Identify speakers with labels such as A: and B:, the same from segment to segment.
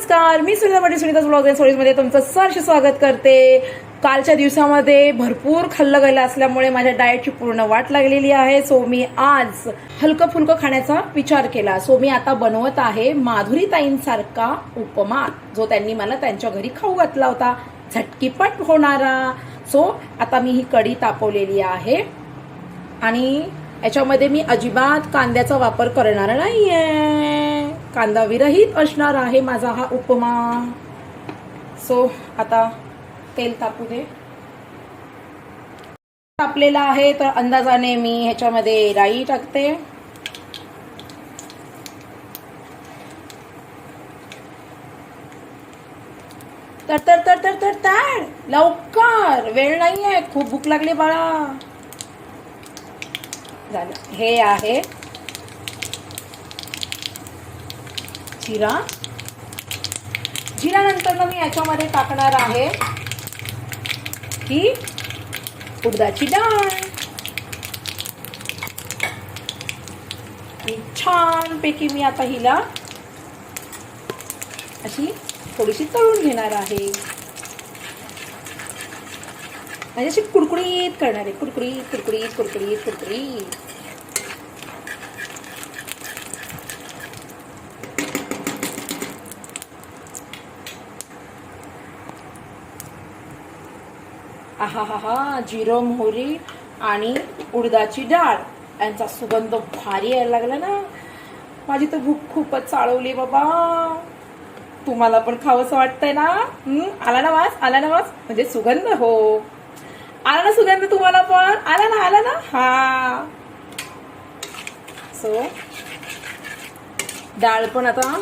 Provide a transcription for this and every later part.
A: नमस्कार मी Sunita Patil Sunita blog and स्टोरीजमध्ये तुमचं सहर्ष स्वागत करते. कालच्या दिवसामध्ये भरपूर खाल्लं गेलं असल्यामुळे माझ्या डाएटची पूर्ण वाट लागलेली आहे. सो मी आज हलकं फुलकं खाण्याचा विचार केला. सो मी आता बनवत आहे माधुरी ताईंसारखा उपमा जो त्यांनी मला त्यांच्या घरी खाऊ घातला होता. झटकीपट होणारा. सो आता मी ही कढी तापवलेली आहे. आणि याच्यामध्ये मी अजिबात कांद्याचा वापर करणार नाहीये. कांदा विरहित असणार आहे माझा हा उपमा. सो आता तेल तापू दे. तापलेला आहे तर अंदाजाने मी ह्याच्यामध्ये राई टाकते. तर तर तर तर तर तर लवकर! वेळ नाही आहे खूप भूक लागली बाळा. झालं. हे आहे जिरा. जिरा मी याच्यामध्ये टाकणार आहे ही उडदाची डाळ. आणि छानपैकी मी आता हिला अशी थोडीशी तळून घेणार आहे. म्हणजे अशी कुडकुडीत करणार आहे. कुडकुडीत कुडकुडीत कुरकुरीत कुडकुडीत. आहा हा हा जिरं मोहरी आणि उडदाची डाळ. यांचा सुगंध भारी यायला लागला ना. माझी तर भूक खूपच चाळवली बाबा. तुम्हाला पण खावंसं वाटतंय ना? आला ना वास? आला ना वास? म्हणजे सुगंध हो. आला ना सुगंध तुम्हाला पण? आला ना आला ना? हा. सो डाळ पण आता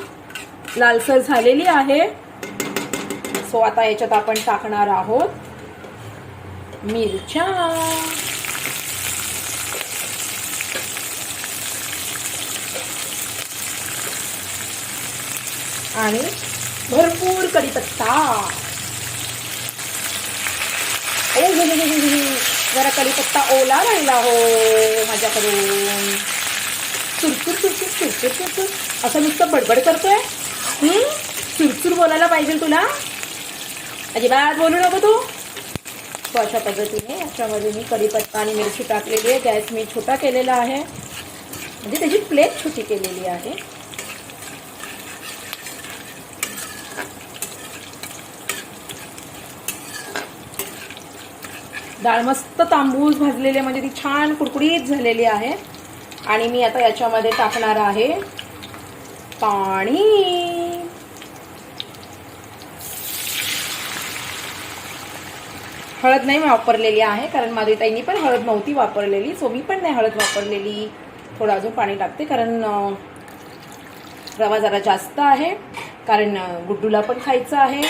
A: लालसर झालेली आहे. सो आता याच्यात आपण टाकणार आहोत. मिरच्या आणि भरपूर कढीपत्ता ओ जरा कढीपत्ता ओला राहिला हो माझ्याकडून चुरचुर चुरचुर चुरचुर चुरचुर असं नुसतं बडबड करतोय? हं? चुरचुर बोलायला पाहिजे तुला? अजिबात बोलू नको तू. सो अशा पद्धतीने याच्यामध्ये मी कढीपत्ता आणि मिरची टाकलेली आहे. गॅस मी छोटा केलेला आहे. म्हणजे त्याची प्लेट छोटी केलेली आहे. डाळ मस्त तांबूस भाजलेली म्हणजे ती छान कुडकुडीत झालेली आहे. आणि मी आता याच्यामध्ये टाकणार आहे पाणी. हळद नाही मी वापरलेली आहे कारण माधुरीताईंनी पण हळद नव्हती वापरलेली. सो मी पण नाही हळद वापरलेली. थोडं अजून पाणी टाकते कारण रवा जरा जास्त आहे कारण गुड्डूला पण खायचं आहे.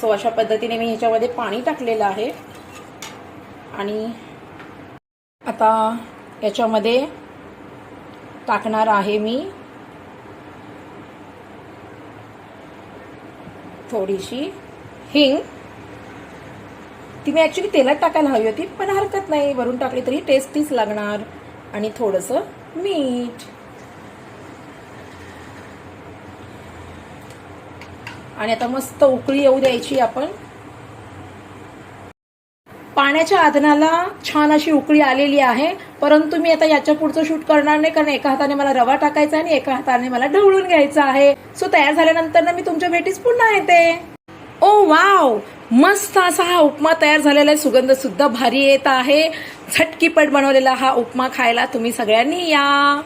A: सो अशा पद्धतीने मी ह्याच्यामध्ये पाणी टाकलेलं आहे. आणि आता याच्यामध्ये टाकणार आहे मी थोडीशी हिंग. ती मी ॲक्च्युली तेलात टाकायला हवी होती पण हरकत नाही. वरून टाकली तरी टेस्टीच लागणार. आणि थोडंसं मीठ. आणि आता मस्त उकळी येऊ द्यायची आपण. पाण्याच्या आधनाला छान अशी उकळी आलेली आहे. परंतु मी आता याच्या पुढचं शूट करणार नाही कारण एका हाताने मला रवा टाकायचा आणि एका हाताने मला ढवळून घ्यायचा आहे. सो तयार झाल्यानंतर ना मी तुमच्या भेटीस पुन्हा येते. Oh wow! मस्त असा हा उपमा तयार झालेला आहे. सुगंध सुद्धा भारी येत आहे. झटकीपट बनवलेला हा उपमा खायला तुम्ही सगळ्यांनी या.